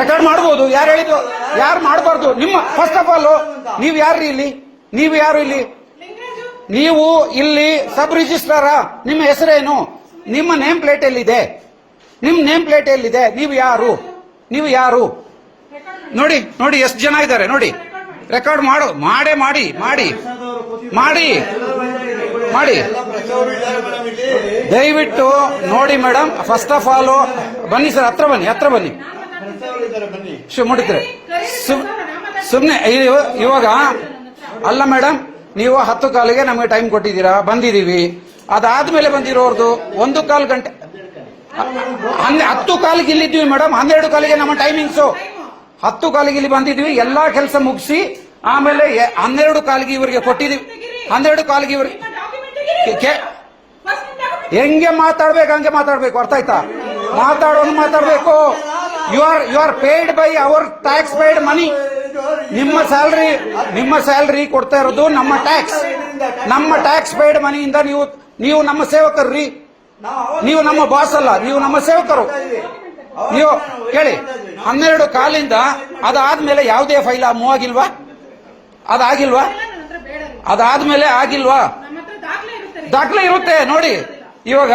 Record ಮಾಡಬಹುದು ಯಾರು ಹೇಳಿದ್ರು ಯಾರು ಮಾಡಬಾರ್ದು? ನಿಮ್ಮ ಫಸ್ಟ್ ಆಫ್ ಆಲ್ ನೀವು ಯಾರು ಇಲ್ಲಿ? ನೀವು ಯಾರು ಇಲ್ಲಿ? ನೀವು ಇಲ್ಲಿ ಸಬ್ ರಿಜಿಸ್ಟ್ರಾರ ನಿಮ್ಮ ಹೆಸರೇನು? ನಿಮ್ಮ ನೇಮ್ ಪ್ಲೇಟ್ ಎಲ್ಲಿದೆ? ನಿಮ್ಮ ನೇಮ್ ಪ್ಲೇಟ್ ಎಲ್ಲಿದೆ? ನೀವು ಯಾರು? ನೀವು ಯಾರು? ನೋಡಿ ನೋಡಿ ಎಷ್ಟು ಜನ ಇದ್ದಾರೆ ನೋಡಿ. ರೆಕಾರ್ಡ್ ಮಾಡು. ಮಾಡೇ ಮಾಡಿ ಮಾಡಿ. ಮಾಡಿ. ಮಾಡಿ. ದಯವಿಟ್ಟು ನೋಡಿ ಮೇಡಮ್ ಫಸ್ಟ್ ಆಫ್ ಆಲ್ ಬನ್ನಿ ಸರ್ ಹತ್ರ ಬನ್ನಿ ಹತ್ರ ಬನ್ನಿ. ಶಿವ ಮುಡಿದ್ರೆ ಸುಮ್ಮನೆ ಇವಾಗ, ಅಲ್ಲ ಮೇಡಮ್ ನೀವು ಹತ್ತು ಕಾಲಿಗೆ ನಮಗೆ ಟೈಮ್ ಕೊಟ್ಟಿದ್ದೀರಾ, ಬಂದಿದ್ದೀವಿ. ಅದಾದ್ಮೇಲೆ ಬಂದಿರೋರ್ದು ಒಂದು ಕಾಲು ಗಂಟೆ, ಹನ್ನೆ, ಹತ್ತು ಕಾಲಿಗೆ ಇಲ್ಲಿದ್ವಿ ಮೇಡಮ್ ಹನ್ನೆರಡು ಕಾಲಿಗೆ ನಮ್ಮ ಟೈಮಿಂಗ್ಸು ಹತ್ತು ಕಾಲಿಗೆ ಇಲ್ಲಿ ಬಂದಿದ್ವಿ ಎಲ್ಲಾ ಕೆಲಸ ಮುಗಿಸಿ, ಆಮೇಲೆ ಹನ್ನೆರಡು ಕಾಲಿಗೆ ಇವರಿಗೆ ಕೊಟ್ಟಿದ್ದೀವಿ, ಹನ್ನೆರಡು ಕಾಲಿಗೆ ಇವರಿಗೆ ಹೆಂಗೆ ಮಾತಾಡ್ಬೇಕು ಹಂಗೆ ಮಾತಾಡ್ಬೇಕು ಅರ್ಥ ಆಯ್ತಾ? ಮಾತಾಡೋದು ಮಾತಾಡ್ಬೇಕು. You are you are paid by our tax paid money ನಿಮ್ಮ ಸ್ಯಾಲ್ರಿ ನಿಮ್ಮ ಸ್ಯಾಲ್ರಿ ಕೊಡ್ತಾ ಇರೋದು ನಮ್ಮ ಟ್ಯಾಕ್ಸ್ ನಮ್ಮ ಟ್ಯಾಕ್ಸ್ ಪೇಯ್ಡ್ ಮನಿಯಿಂದ ನೀವು ನೀವು ನಮ್ಮ ಸೇವಕರ್ರಿ ನೀವು ನಮ್ಮ ಬಾಸ್ ಅಲ್ಲ ನೀವು ನಮ್ಮ ಸೇವಕರು. ನೀವು ಕೇಳಿ ಹನ್ನೆರಡು ಕಾಲಿಂದ ಅದಾದ್ಮೇಲೆ ಯಾವುದೇ ಫೈಲ್ ಮೂವ್ ಆಗಿಲ್ವಾ? ಅದಾಗಿಲ್ವಾ? ಅದಾದ್ಮೇಲೆ ಆಗಿಲ್ವಾ? ದಾಖಲೆ ಇರುತ್ತೆ ನೋಡಿ. ಇವಾಗ